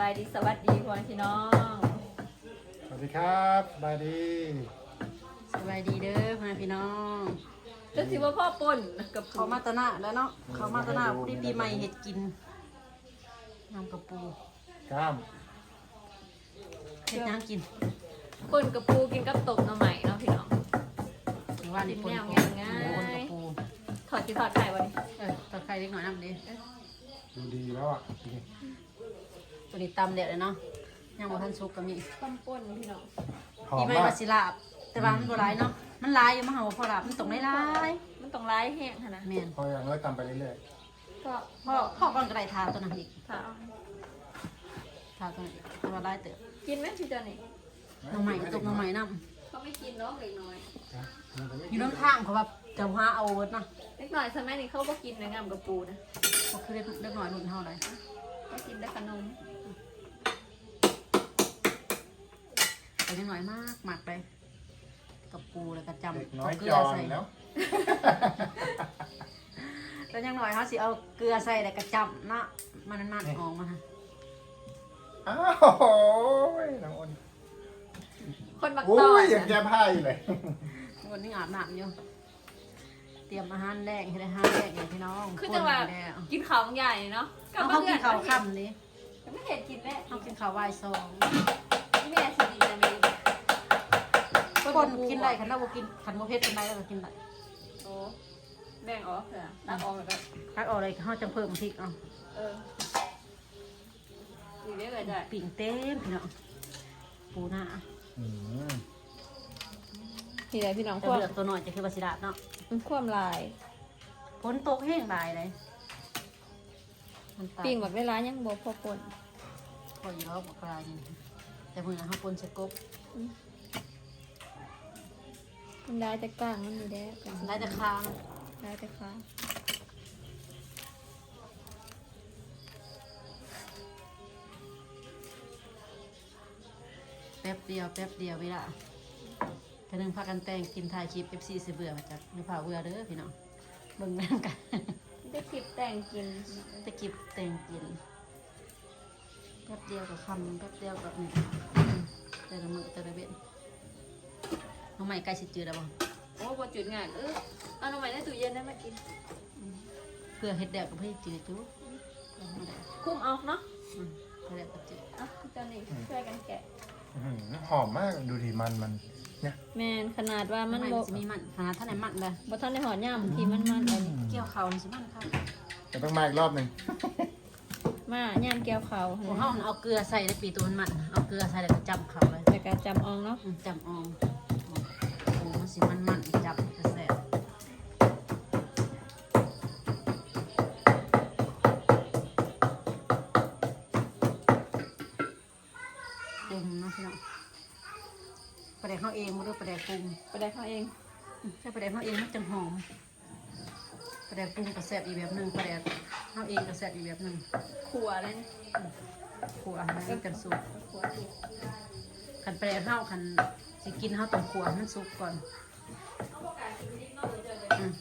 บายดีสวัสดีพ่อแม่พี่น้องสวัสดีครับบายดีสบายดีเด้อพ่อแม่พี่น้องจะสิว่าพ่อป่นกับเขามาตะหนาแล้วเนาะเขามาตะหนาปีปีใหม่เห็ดกินน้ำกระปูกล้ามเห็ดน้ำกินป่นกับปูกินกับตบหน่อใหม่เนาะพี่น้อง หรือว่านี่ปนแนวปูง่ายๆ ปนกระปูถอดสิถอดไข่วันนี้เออตะไคร้เล็กหน่อยน้ำดิดูดีแล้วอะ ตัวนี้ตำเด็ดเลยเนาะย่างบ่ทันสุกก็มีต้มป่นพี่น้องหอปีมใหม่มากมาสิลาบ แต่ว่ามันบ่หลายเนาะมันหลายอยู่มาหาว่าพอลาบมันตกได้หลายมันต้องร้ายแห้งค่ะนะแม่นพออย่างน้อยตำไปเรื่อยก็พ่อพ่อก่อนก็ได้ทาตัวนั้นอีกถ้าเอาทาตัวนั้นอีกแต่ว่าหลายเติบกินไหมพี่เจานี่ๆหน้องใหม่ตกหน้องใหม่น้เขาไม่กินเนาะเล็กน้อยนะมันจะไม่ำอยู่น้ำข้างเขาแบบจะหาเอาเวิร์ดนะเล็กน้อยสมัยนี้เขาก็กินในงามกับปูนะก็คือเล็กเล็กหน่อยรุ่นเท่าไรเขากินแต่ขนม แต่ยังหน่อยมากหมักไป กับปูแล้วก็จำเด็กน้อยเาเกลืจอนใส่แล้วแล้วยังหน่อยเขาสิเอาเกลือใส่แล้วก็จำเนาะมันมันๆออกมาฮะอ้าวน้องอ้นคนบักโอ้ตอยนยังแก้ผ้าอยู่เลยวันนี้อาบน้ำอยู่เตรียมอาหารแดงให้ได้อาหารแดงอย่างพี่น้องคือจังหวะคนแล้วกินข้าวใหญ่เนาะเอาเขากินข้าวค่ำนี่ไม่เห็นกินแม่เขากินข้าวไหว้ซองนี่แม่สิดีนะแม่ คนกินได้ขันเราบ่กินขันโมเพชรเป็นไรแล้วก็กินได้โอ้แบ่งออกเถอะตักออกแล้วก็ทักเอาอะไรเขาจะเพิ่มพริกเอาเออดีได้เลยได้ปิ่งเต็มพี่น้องปูหน้าอืมทีไรพี่น้องแต่ควบเลือกตัวหน่อยจะคือวาสิดาเนาะควบลายฝนตกแห้งหลายเลยมันตาย ปิ้งแบบได้ร้านยังบอกพอปน พออยู่แล้วบอกกลายนี่แต่มือเขาปนสกบมั นได้แต่กลางมันมีแด้ได้แต่ค้างได้แต่ขาแป๊บเดียวแป๊บเดียวเวลาแค่นึงพากันแต่งกินถ่ายคลิป FC สิเบื่อมาจากไม่พาเบื่อเด้อพี่น้องเบิ่งนั่นกันได้คลิปแต่งกินตะกิบแต่งกินแป๊บเดียวกับคำแป๊บเดียวกับนี่แต่ละมือแต่ละเบ็ด น้องใหม่ใกล้สิจืดแล้วบ่โอ้พอจุดงานเออเอาหน่อไม้ในตู้เย็นได้มากินเพื่อเฮ็ดแดกกับเพื่อจืดจุ๊บเอามาได้คุ้มเอาเนาะอืมเพื่อแดกกับจืดอะพี่เจ้านี่ช่วยกันแกะอื้อหือหอมมากดูดิมันมัน เนี่ยแมนขนาดว่ามัมันนบ่บ่สิมีมันขนาดเท่าไหร่มันเลยบ่ทันได้หอดย่ำที่มันมันเอานี่เกี่ยวเขานี่สิมันค่ะจะต้องมาอีกรอบหนึ่งมาย่ำแก้วเขาพวกเฮาน่ะเอาเกลือใส่ในปีตัวมันมันเอาเกลือใส่แล้วก็จำเขาเลย แต่การจำอองเนาะ อืมจำอองโอ้มัน สิมันมันๆจับกระแสบปรุงเนาะพี่น้องปลาแดกเขาเองมาด้วยปลาแดกปรุงไปได้เขาเองถ้าปลาแดกเขาเองมันจังหอมปลาแดกปรุงกระแสบอีกแบบหนึ่งปลาแดกเขาเองกระแสบอีกแบบหนึ่งขัวอะไรนี่ขัวให้มันกันสุกขัวอีก ขันปลาแดกเขาขันสิกินเขาต้องขัวให้มันสุกก่อนอืม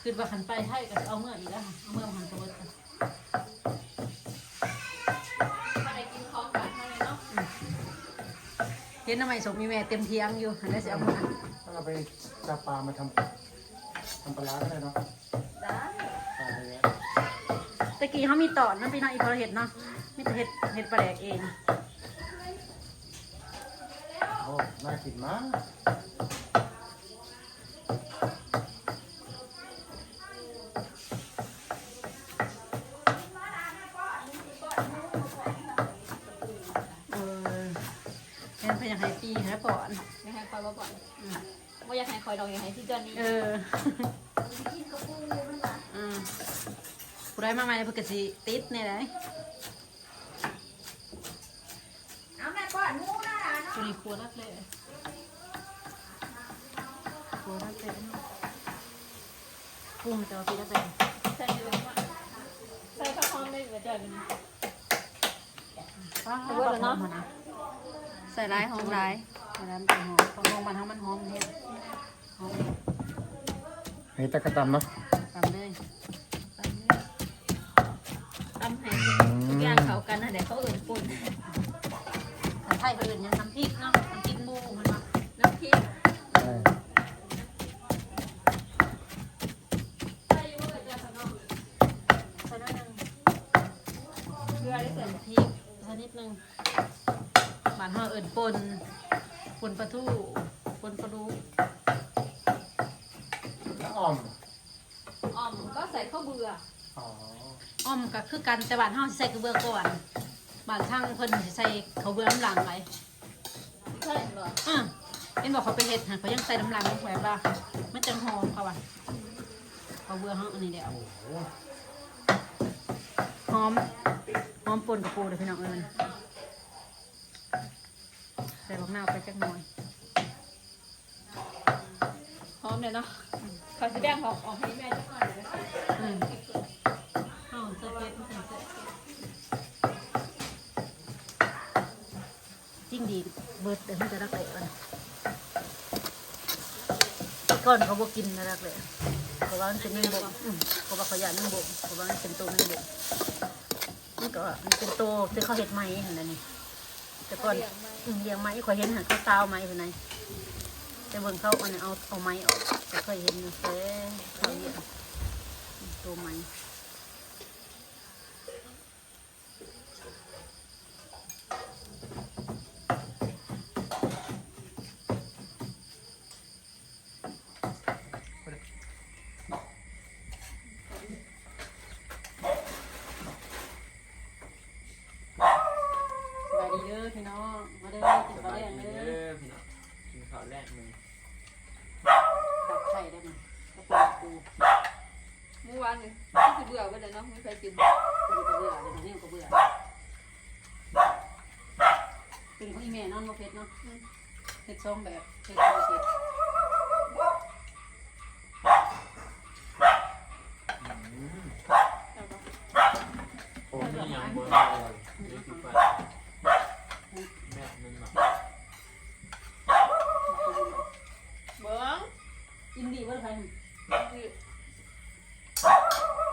คือว่าขันไปให้ก็เอาเมื่ออีกแล้วค่ะเอาเมื่อมาหันตัวกันมาได้กินของกันเท่านั้นเนาะเห็นทำไมสมมีแม่เต็มเทียงอยู่หันได้สิเอาเมื่อถ้าเราไปจับปลามาทำทำปลาร้าก็ได้เนาะได้ปลาอะไรเงี้ยตะกี้เขามีตอนนั่นพี่น้องอีพอเห็ดเนาะมีแต่เห็ดเห็ดปลาแดกเอง โอ้ น่ากินมากเออเห็นเพื่อนอยากให้ปีให้ปอน ไม่ให้คอยบ่บ่อยอืมบ่อยากให้คอยดอกอยากให้พี่เจ้านี่เออ อืมผู้ใดมาใหม่เนี่ยเพื่อนก็สิติดเนี่ยเลย เอาแม่ก่อนมู นะเนาะตัวนี้ครัวรักเลยครัวรักเลยปรุงแต่ว่าปีละแต่ใส่ดูว่าใส่ข้าวหอมได้บ่จ่อยเป็นป้าเอาเบิดแล้วเนาะหอมนะใส่ร้ายหอมร้ายเวลามันเป็นหอมพอลงมันทั้งมันหอมเนี่ยหอมเฮ้ยตะกะตำเนาะตามเลยตำให้ทุกอย่างไหนเขาเอื่นปุ่นแต่ไทยเขาอื่นยังน้ำพริกเนาะน้ คือกันแต่บ้านเฮาสิใส่กระเบื้องก่อนบ้านทางเพิ่นสิใส่ข้าวเบื้องน้ำหลังไว้ใช่เหรออะเห็นบอกเขาไปเฮ็ดหาเขายังใส่น้ำหลังลงไปว่ามันจังหอมเขาว่าข้าวเบื้องเฮาอันนี้เดียวโอ้โหหอมหอมปนกับปูเลยพี่น้องเอิญใส่บักนาวไปจักหน่อยหอมเลยเนาะเขาจะแบ่งของออกให้แม่จักหน่อยเลยอืม จริงดีเบิดเดี๋ยวมันจะรักเละกันแต่ก่อนเขาบอกกินนะรักเละเพราะว่ามันเป็นนึ่งบกอืมเพราะว่าเขาอยากนึ่งบกเพราะว่ามันเป็นตัวนึ่งบกมันก็มันเป็นตัวที่เขาเห็ดไหมเห็นไหมนี่แต่ก่อนอืมเลี้ยงไม้ข่อยเห็นหันเขาตาวไม้เป็นไงแต่เบิ่งเขาเอาเนี่ยเอาเอาไม้ออกก็เคยเห็นอยู่แต่เขาเลี้ยงตัวไม้ บื่อก็เลยเนาะไม่เคยกินเป็นกระเบื่อเลยนี่กระเบื่อเป็นของอีเมลนอนมาเพ็ดเนาะเพ็ดซองแบบเพ็ดโอเพ็ด อืม เอาปะ ผม นี่ นี่ ยังบนเลยนี่คือไปแม่มันหมัก เบิ้ง อินดีว่าใคร อันนี้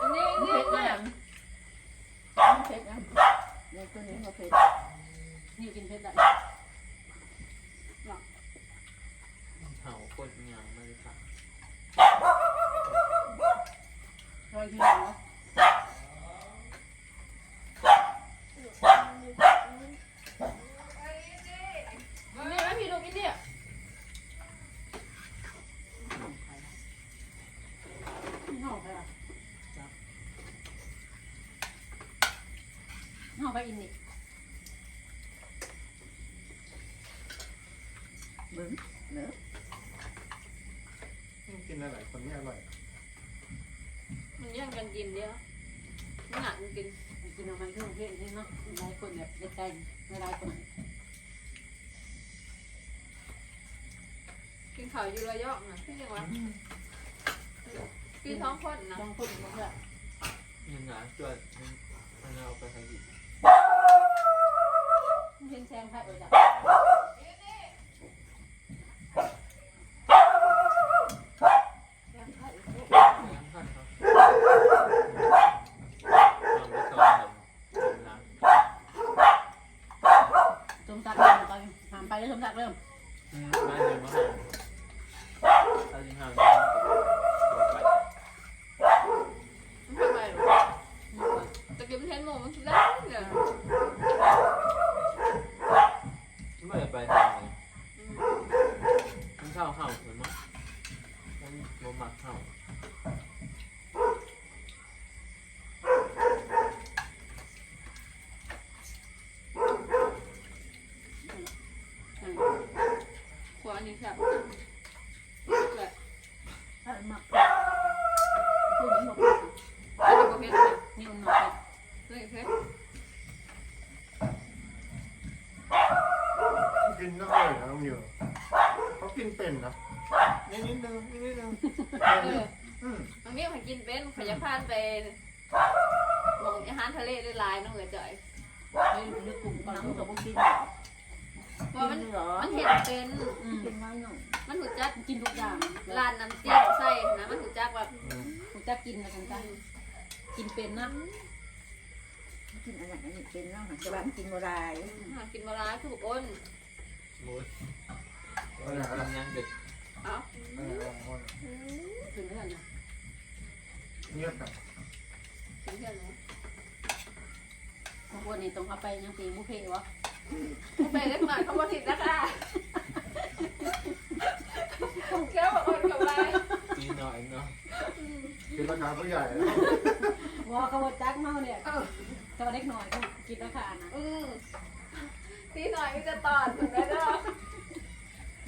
อันนี้ เพ็ด เนี่ นะ ย เพ็ดนะเด็กตัวนี้มาเพ็ด นี่กินเพ็ดได้เห่าโคตรยังไม่ได้ค่ะรอยที่หลังเนาะมันไม่ไหมพี่ดูกินดิห่อไปอะห่อไปอินนี่ บิ้งเนื้อกินหลายๆคนไม่อร่อยมันแย่งกันกินเดียวมันหนักมันกินกินเอาไปที่โรงเรียนนี่เนาะหลายคนแบบใกล้ๆไม่หลายคนกินข้าวอยู่ระยองนะพี่ยังวะกินท้องคนนะบางคนบอกว่าเงินหนาจวดมันเอาไปใส่ดิเห็นแซงไพ่ออกจาก ยังไข่ ยังพัดเขาลองไปซ้อมแบบน้ำ ต้มตักเริ่มไปหามไปแล้วต้มตักเริ่ม อืมไม่เลยมั้งถ้าจริงๆเราเนี่ยไป มันทำไมหรอตะกี้มันเทนโมมันคิดได้เลย ไม่ไปทางไหนมันเข้าเข้าเหมือนมั้งมันบ่มักเข้าขวานี่ครับแบบ ถ้าหมักคือหมัก อันนี้ก็เพชร นี่มันหมัก นี่เพชร กินก็อร่อยนะน้องอยู่เขากินเป็นนะนิดนิดนึงนิดนิดนึงเอออืมบางทีมันกินเป็นขยะพานไปลงอาหารทะเลได้ลายน้องเอ๋ยจ่อยนี่คือกลุ่มน้ำกับพวกกินเพราะมันเหรอมันเห็นเป็นอืมเป็นไงหน่อยมันหูจักกินทุกอย่างร้านน้ำเตี้ยวใส่นะมันหูจักแบบอืมผมจะกินนะกันจ้ะกินเป็นนะกินอะไรนี่เป็นเนาะจะบ้านกินบ่ได้หากินมาร้ายถูกอ้นโอ้ยเอาไหนเอาไหนทำ ยังเด็กเอ้าเอาไหนเอาไหนถึงเรื่องนะเงียบแบบถึงเพื่อนเนาะวันนี้ต้องเอาไปยังปีบุฟเฟ่วะไปเล็กหน่อยเขาบอกผิดนะคะแก้วบอกอ้นกับไปตีหน่อยเนาะเป็นราคาผู้ใหญ่แล้วว่าเขาจักเมาเนี่ยเขาเล็กหน่อยกินราคานะ อืม ตีหน่อยก็จะตอดถูกไหมเนาะ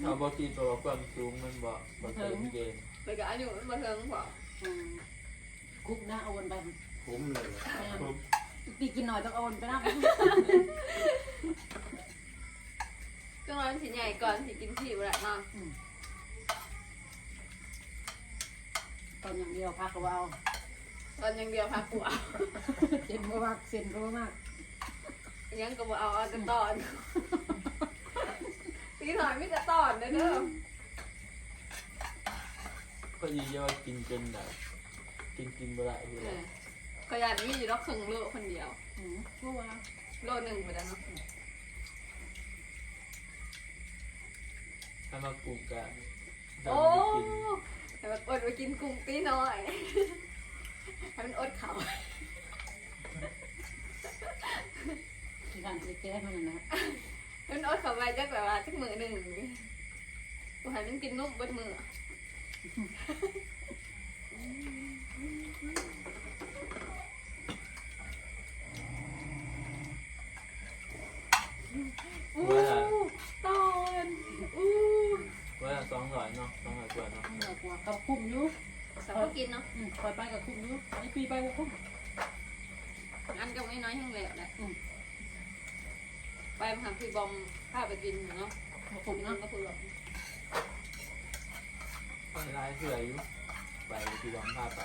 เอาบอกตีตัวความสูงมันบอกบอกเติมเกณฑ์ไปกับอายุมันมาเทิงกว่าคุกนะเอาวนไปคุ้มเลยปุ๊บปีกินหน่อยต้องเอาวนไปนะก็ร้อนสิใหญ่ก่อนสิกินที่แหละเนาะตอนอย่างเดียวพักก็เอาตอนยังเดียวพักกูเอาเส้นก็มากเส้นก็มาก ยังก็บอกเอาเอาแต่ตอนตีหน่อยไม่จะตอนเด้อเด้อก็ยีเยอะกินจนแบบกินกินบ่ได้เลเอยอขยันมีอยู่รอบครึ่งโลคนเดียวอืมกูว่าโลหนึ่งไปแล้วเนาะถ้ามาปลูกกันโอ้แต่แบบอดไปกินกุ้งตีหน่อยให้มันอดเขา ที่การจะแก้มันนะให้มันอดเขาไปจักแบบว่าจักมือหนึ่งกูให้มันกินนุ่มบนมืออู้ตอนอู้ว่าสองร้อยเนาะสองร้อยกว่าเนาะเหนือกว่ากับคุ้มอยู่แต่ก็กินเนาะอืมปล่อยไปกับคุ้มอยู่ไอปีไปกับคุ้มอันก็ไม่น้อยแห้งแหลวแหละอืม ไปมาหาพี่บอมพาไปกินเนาะกับผคุ้มมนั่นะนก็คือแบบไปไล่เสืออยู่ไปที่บ้านพาไป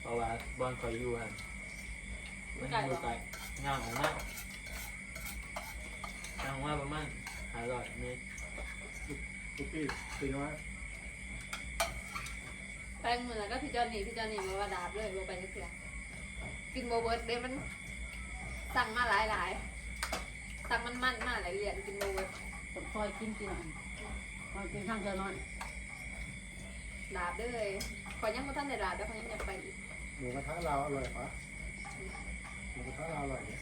เพราะว่าบอลคอยอยู่หันมันอยู่ไกลย่างออกมาย่างออกมาประมาณห้าร้อยเมตรทุกที่ตีน้อยไปมือแล้วก็พี่จอนนี่พี่จอนนี่มาว่าดาบเลยว่าไปจักเถื่อกินโบเบิร์ดเด้มันสั่งมาหลายหลาย ๆสั่งมันมันๆมาหลายเหรียญกินโบเบิร์ดผมคอยกินกินคอยกินข้างเธอน้อยดาบเลยขอยังมาท่านในดาบแล้วขอยังอยากไปอีกหมูกระทะเราอร่อยปะหมูกระทะเราอร่อยเนี่ย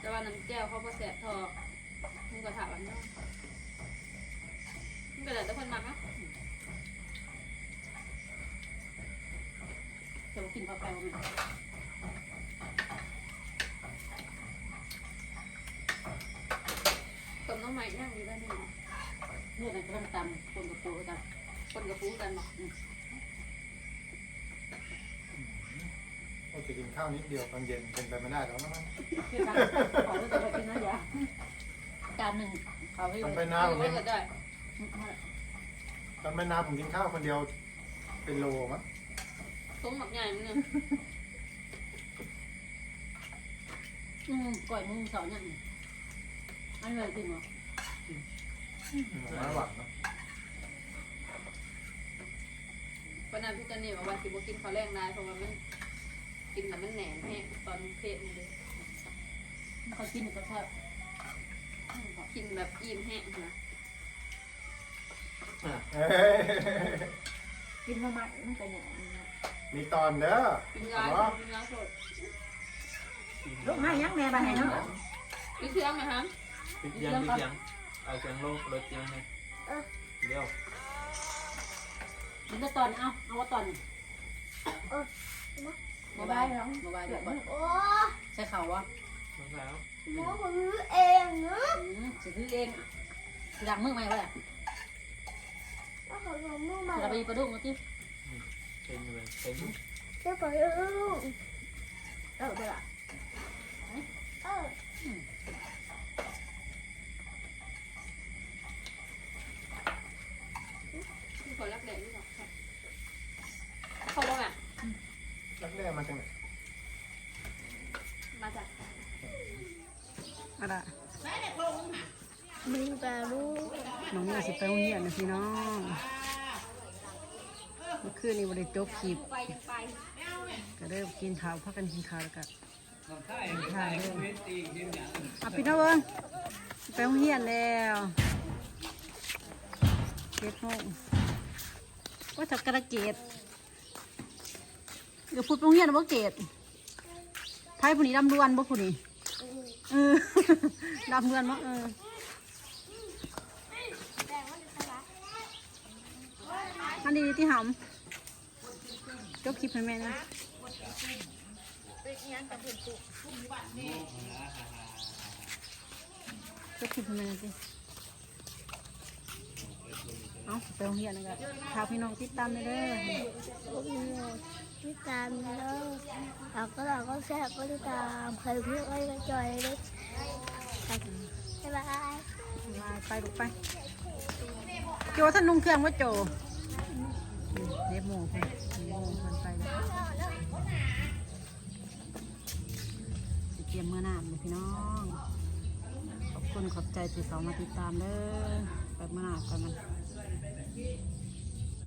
แต่ว่าน้ำแก้วเขาก็แสบทอมึงก็ถามวันเนาะมึงก็เลยแต่คนมักเนาะจะกินพอไปมัน ต้มน้ำใหม่ย่างดีได้ไหมเลือดมันก็ต้องตำคนกับปูกันคนกับฟูกันเนาะเราจะกินข้าวนิดเดียวตอนเย็นเป็นไปไม่ได้แล้วนะมั้งคือการขอเลือดไปกินนะยาจานหนึ่งเขาให้ตอนไปนาผมกินตอนไปนาผมกินข้าวคนเดียวเป็นโลมั้งต้มหมักใหญ่มึงเนี่ยอืมก่อยมึงสอนยังอันเลยจริงเหรอ น้อยหวานเนาะวันนั้นพี่จันนี่บอกว่าสิบกินข้าวแรงได้เพราะว่ามันกินแต่มันแหนมแห้งตอนเพลมันเลยเขากินก็แทบกินแบบอิ่มแห้งนะเอ้ยกินมาใหม่มันเป็นอย่างมีตอนเด้อกินยากินยาสดลูกให้ยังแม่ไปให้เนาะมีเชื่อมไหมฮะ ปิดยังปิดยัง เอาเสียงลงรถยังไงเดี๋ยวมันจะตอนเอาเอาว่าตอนมาบายเนาะมาบายเดี๋ยวก่อนโอ้ใช้เขาวะน้องสาวหมูหือเองเนอะอืมสิคือเองดังมือไหมวะแล้วเขาลงมือมาเราไปประดุกมาที่เป็นยังไงเป็นเจ้าของลูกเออไปละเออ มีคน รักแดงนี่หรอเขาบอกแบบรักแรกมาจากไหนมาจากอะไรมีแต่ลูกน้องนี่สิไปโรงเรียนนะพี่น้องเมื่อคืนนี้วันได้จบคลิปไปยังไปก็เริ่มกินข้าวพักกันกินข้าวแล้วก็ถ่ายเลยอะพี่น้องเอิ้งไปโรงเรียนแล้วเจ็ดโมง ว่าทับกระเกตเดี๋ยวพูดไปโรงเรียนบ่เกตไพ่ผู้นี้ดำดวนบ่ผู้นี้เออดำดวนบ่เอออันนี้ที่หำจบคลิปให้แม่นะจบคลิปให้แม่นะสิ เอาไปโรงเรียนนะครับพาพี่น้องติดตามเลยเด้อติดตามแล้วเราก็เราก็แซ่บก็ติดตามเคยเพื่อนไว้จอยเลยบ๊ายบายมาไปลูกไป โจท่านนุ่งเครื่องว่าโจอืมเดบโมงไปเดบโมงมันไปแล้วสิเตรียมเมื่อน้ำเลยพี่น้อง ขอบคุณขอบใจที่เขามาติดตามเด้อไปเมื่อน้ำกันมัน get